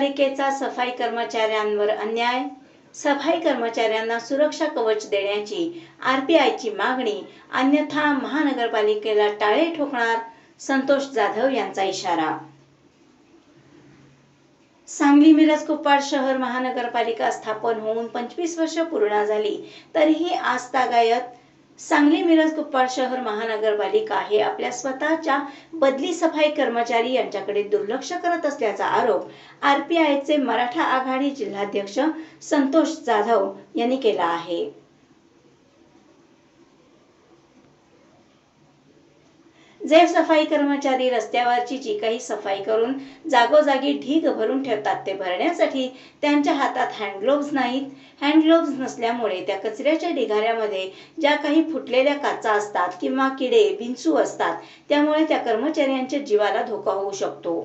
महापालिकेचा सफाई कर्मचाऱ्यांवर अन्याय? सफाई कर्मचाऱ्यांना सुरक्षा कवच देण्याची आरपीआयची मागणी अन्यथा महानगरपालिकेला टाळे ठोकणार? संतोष जाधव यांचा इशारा. सांगली मिरज कुप्पाड शहर महानगरपालिका स्थापन होऊन पंचवीस वर्ष पूर्ण झाली तरीही आजतागायत सांगली मिरज कुप्पाड शहर महानगरपालिका हे आपल्या स्वतःच्या बदली सफाई कर्मचारी यांच्याकडे दुर्लक्ष करत असल्याचा आरोप आरपीआयचे मराठा आघाडी जिल्हाध्यक्ष संतोष जाधव यांनी केला आहे. जे सफाई कर्मचारी रस्त्यावरची जी काही सफाई करून जागोजागी ढीग भरून ठेवतात ते भरण्यासाठी त्यांच्या हातात हँडग्लोव्ज नाहीत. हँडग्लोव्ज नसल्यामुळे त्या कचऱ्याच्या ढिगाऱ्यामध्ये ज्या काही फुटलेल्या काचा असतात किंवा किडे बिंचू असतात त्यामुळे त्या कर्मचाऱ्यांच्या जीवाला धोका होऊ शकतो.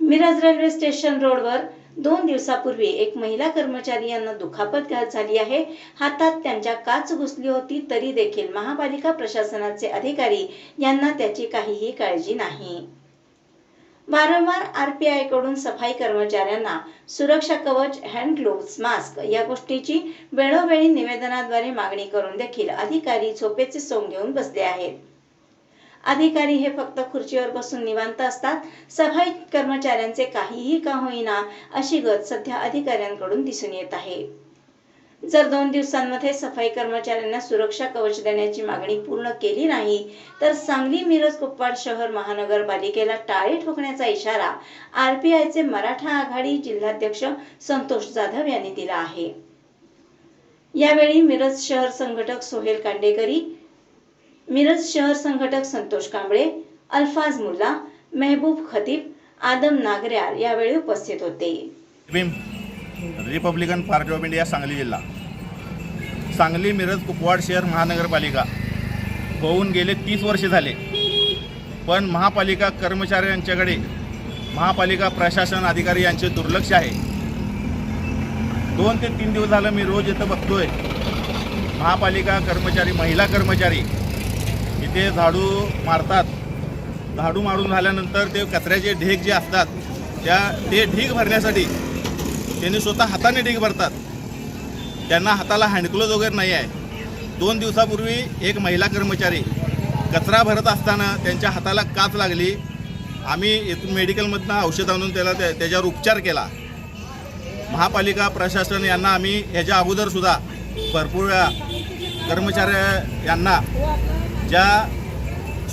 मिरज रेल्वे स्टेशन रोडवर दोन दिवसापूर्वी एक महिला कर्मचारी यांना दुखापत झाली आहे. हातात त्यांच्या काच घुसली होती तरी देखील महापालिका प्रशासनाचे अधिकारी यांना त्याची काहीही काळजी नाही. वारंवार आरपीआयकडून सफाई कर्मचाऱ्यांना सुरक्षा कवच हँड ग्लोव्स मास्क या गोष्टीची वेळोवेळी निवेदनाद्वारे मागणी करून देखील अधिकारी झोपेचे सोंग घेऊन बसले आहेत. अधिकारी हे फक्त खुर्चीवर बसून निवांत असतात. सफाई कर्मचाऱ्यांचे काहीही का होईना अशी गत सध्या अधिकाऱ्यांकडून दिसून येत आहे. जर दोन दिवसांमध्ये सफाई कर्मचाऱ्यांना सुरक्षा कवच देण्याची मागणी पूर्ण केली नाही तर सांगली मिरज कुप्पाड शहर महानगरपालिकेला टाळे ठोकण्याचा इशारा आरपीआयचे मराठा आघाडी जिल्हाध्यक्ष संतोष जाधव यांनी दिला आहे. यावेळी मिरज शहर संघटक सोहेल कांडेकरी मिरज शहर संघटक संतोष कांबळे अल्फाज मुल्ला मेहबूब खतीब आदम नागऱ्यार यावेळी उपस्थित होते. Republican party of India Sangli जिल्हा. सांगली मिरज कुपवाड शहर महानगरपालिका. होऊन गेले तीस वर्षे झाले. पण महापालिका कर्मचारी यांच्याकडे महापालिका प्रशासन अधिकारी यांचे दुर्लक्ष आहे. दोन ते तीन दिवस झालं मी रोज इथं बघतोय. महापालिका कर्मचारी महिला कर्मचारी ते झाडू मारतात. झाडू मारून झाल्यानंतर ते कचऱ्याचे ढीग जे असतात त्या ते ढीग भरण्यासाठी त्यांनी स्वतः हाताने ढीग भरतात. त्यांना हाताला हँडग्लोज वगैरे नाही आहे. दोन दिवसापूर्वी एक महिला कर्मचारी कचरा भरत असताना त्यांच्या हाताला काच लागली. आम्ही इथून मेडिकलमधनं औषध आणून त्याला त्या त्याच्यावर उपचार केला. महापालिका प्रशासन यांना आम्ही ह्याच्या अगोदरसुद्धा भरपूर वेळा यांना ज्या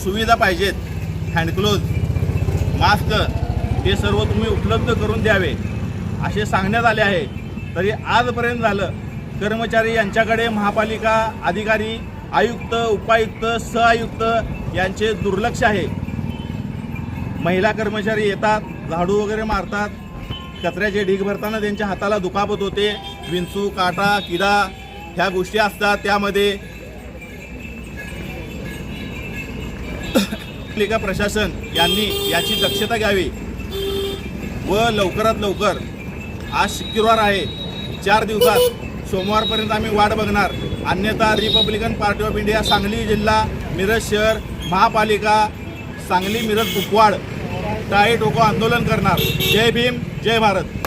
सुविधा पाहिजेत हँडग्लोज मास्क हे सर्व तुम्ही उपलब्ध करून द्यावे. असे सांगण्यात आले आहे. तरी आजपर्यंत झालं कर्मचारी यांच्याकडे महापालिका अधिकारी आयुक्त उपायुक्त सहआयुक्त यांचे दुर्लक्ष आहे. महिला कर्मचारी येतात झाडू वगैरे मारतात. कचऱ्याचे ढीग भरताना त्यांच्या हाताला दुखापत होते. विंचू काटा किडा ह्या गोष्टी असतात. त्यामध्ये पालिका प्रशासन यांनी याची दक्षता घ्यावी. व लवकरात लवकर आज शुक्रवार आहे चार दिवसात सोमवारपर्यंत आम्ही वाट बघणार. अन्यथा Republican party of India Sangli जिल्हा मिरज शहर महापालिका सांगली मिरज कुपवाड टाळे टोको आंदोलन करणार. जय भीम जय भारत.